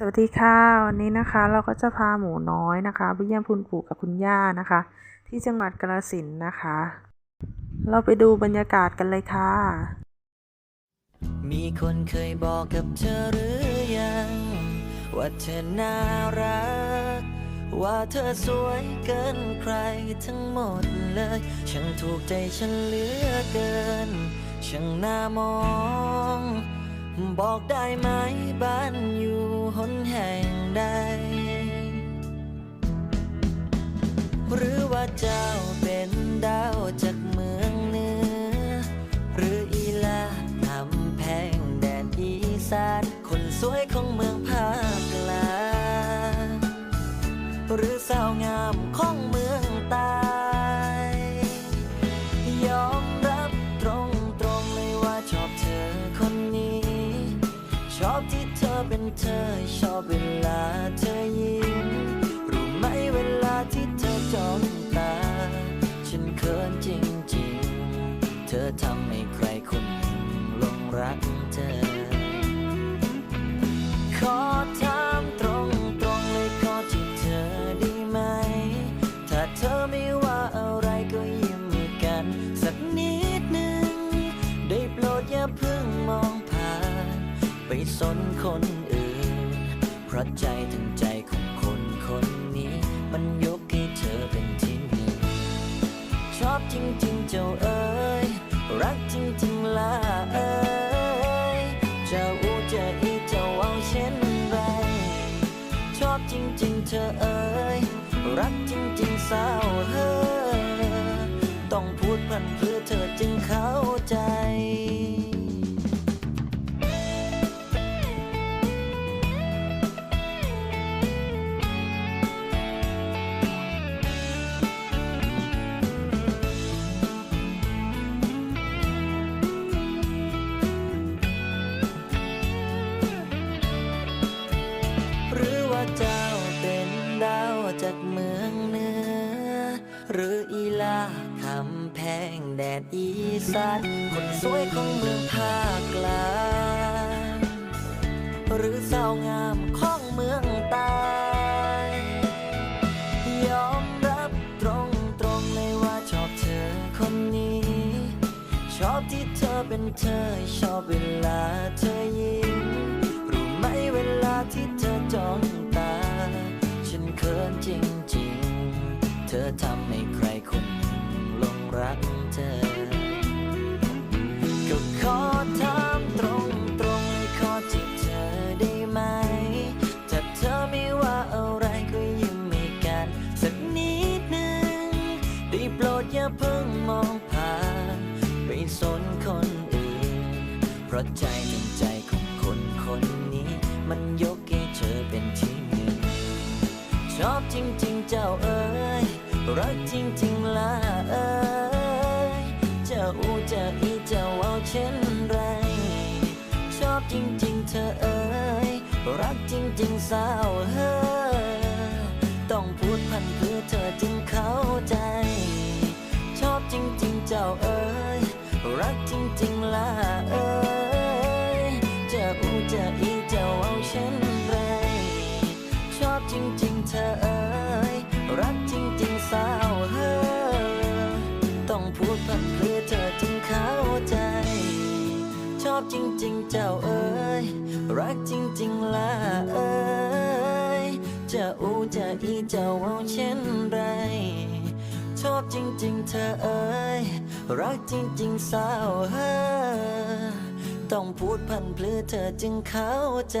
สวัสดีค่ะวันนี้นะคะเราก็จะพาหมูน้อยนะคะไปเยี่ยมคุณปู่กับคุณย่านะคะ ที่จังหวัดกาฬสินธุ์นะคะ เราไปดูบรรยากาศกันเลยค่ะ มีคนเคยบอกกับเธอหรือยัง ว่าเธอน่ารัก ว่าเธอสวยเกินใครทั้งหมดเลยช่างถูกใจฉันเหลือเกินช่างน่ามอง บอกได้ไหมบ้านอยู่ หนแห่งใด หรือว่าเจ้าเป็นดาวจากเมืองเหนือ หรืออีลาทำแพงแดนอีสานคนสวยของเมือง เธอชอบเวลาเธอยิ้มรู้ไหมเวลาที่เธอจ้องตา ฉันเขินจริงๆ เธอทำให้ใครคนหนึ่งหลงรักเธอ ขอถามตรงตรงๆเลยขอจีบเธอได้ไหม ถ้าเธอไม่ว่าอะไรก็ยิ้มกัน สักนิดหนึ่ง ได้โปรดอย่าเพิ่งมองผ่าน ไปสนคน ราะใจทั้งใจของคนคนนี้ มันยกให้เธอเป็นที่หนึ่งชอบจริงๆเจ้าเอ๋ยรักจริงๆล่ะเอ๋ยเจ้าอูเจะอีเจ้าเอาเช่นไร ชอบจริงๆเธอเอ๋ยรักจริงๆสาว จากเมืองเหนือหรืออีลาคำแพงแดดอีสานคนสวยของเมืองภาคกลางหรือสาวงามของเมืองใต้ยอมรับตรงตรงๆเลยว่าชอบเธอคนนี้ ชอบที่เธอเป็นเธอ ชอบเวลาเธอ ทำให้ใครคนหนึ่งหลงรักเธอ ก็ขอถามตรงตรงๆขอจีบเธอได้ไหม ถ้าเธอไม่ว่าอะไรก็ยิ้มให้กัน สักนิดหนึ่งได้โปรดอย่าเพิ่งมองผ่านไปสนคนอื่น เพราะใจเป็นใจของคนคนนี้ มันยกให้เธอเป็นที่หนึ่งชอบจริง รักจริงๆสาวเฮ้ อบจริง ๆ เจ้าเอ๋ยรักจริง ๆล่ะเอ๋ยจะอูจะอีเจ้าเอาเช่นไรชอบจริง ๆ เธอเอ๋ยรักจริง ๆสาวเฮ้อต้องพูดพันเพื่อเธอจึงเข้าใจ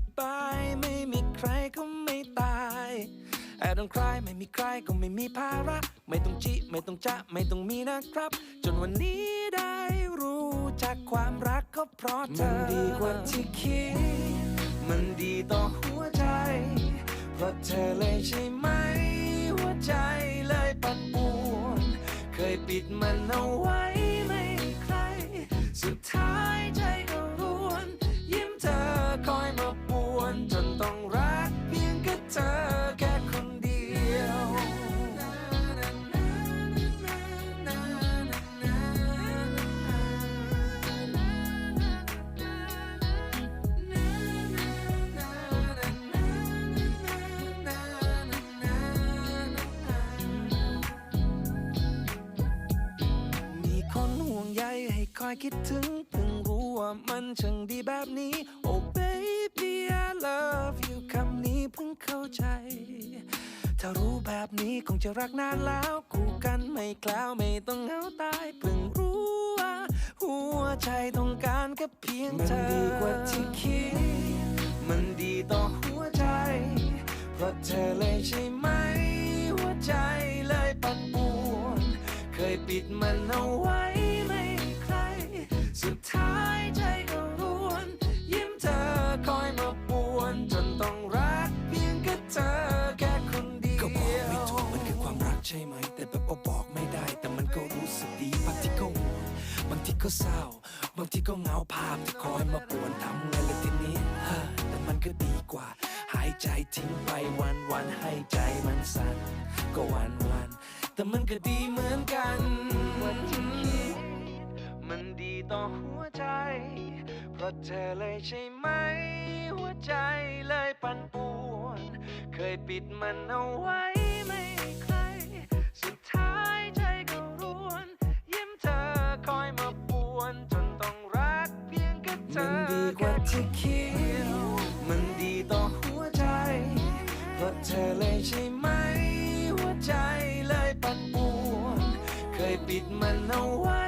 าย ไม่มีใครก็ไม่ตาย I don't cry ไม่มีใครก็ไม่มีภาระ ไม่ต้องจิ ไม่ต้องจะไม่ต้องมีนะครับ จนวันนี้ได้รู้จักความรักก็เพราะเธอ มันดีกว่าที่คิด มันดีต่อหัวใจเธอเลยใช่ไหม หัวใจเลยปั่นป่วน เคยปิดมันเอาไว้ คิดถึงเพิ่งรู้ว่ามันช่างดีแบบนี้ Oh baby I love you คำนี้เพิ่งเข้าใจ ถ้ารู้แบบนี้คงจะรักนานแล้ว คู่กันไม่กล้าวไม่ต้องเหงาตาย เพิ่งรู้ว่า หัวใจต้องการแค่เพียงเธอ ร้า บางทีก็เหงาภาพที่คอยมาป่วนทำไงล่ะทีนี้ฮ้อแต่มันก็ดีกว่า หายใจทิ้งไปวันวันให้ใจมันสั่นก็วันวัน แต่มันก็ดีเหมือนกันวันที่คิดมันดีต่อหัวใจ เพราะเธอเลยใช่ไหม หัวใจเลยปั่นป่วน เคยปิดมันเอาไว้ ที่คิด มันดีต่อหัวใจเพราะเธอเลยใช่ไหม หัวใจเลยปั่นป่วน เคยปิดมันเอาไว้